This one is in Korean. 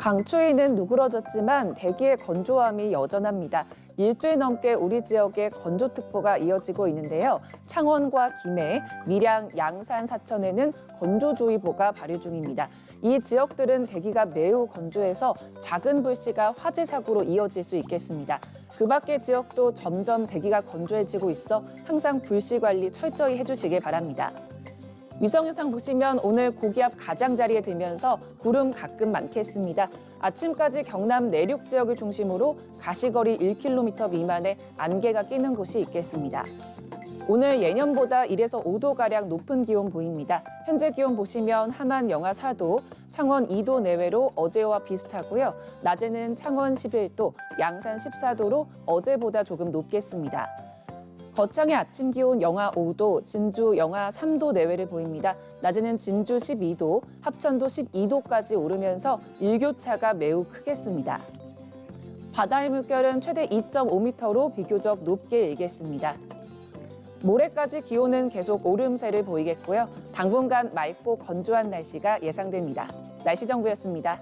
강추위는 누그러졌지만 대기의 건조함이 여전합니다. 일주일 넘게 우리 지역에 건조특보가 이어지고 있는데요. 창원과 김해, 밀양, 양산, 사천에는 건조주의보가 발효 중입니다. 이 지역들은 대기가 매우 건조해서 작은 불씨가 화재 사고로 이어질 수 있겠습니다. 그 밖의 지역도 점점 대기가 건조해지고 있어 항상 불씨 관리 철저히 해주시길 바랍니다. 위성 영상 보시면 오늘 고기압 가장자리에 들면서 구름 가끔 많겠습니다. 아침까지 경남 내륙 지역을 중심으로 가시거리 1km 미만의 안개가 끼는 곳이 있겠습니다. 오늘 예년보다 1에서 5도가량 높은 기온 보입니다. 현재 기온 보시면 함안 영하 4도, 창원 2도 내외로 어제와 비슷하고요. 낮에는 창원 11도, 양산 14도로 어제보다 조금 높겠습니다. 거창의 아침 기온 영하 5도, 진주 영하 3도 내외를 보입니다. 낮에는 진주 12도, 합천도 12도까지 오르면서 일교차가 매우 크겠습니다. 바다의 물결은 최대 2.5m로 비교적 높게 일겠습니다. 모레까지 기온은 계속 오름세를 보이겠고요. 당분간 맑고 건조한 날씨가 예상됩니다. 날씨 정보였습니다.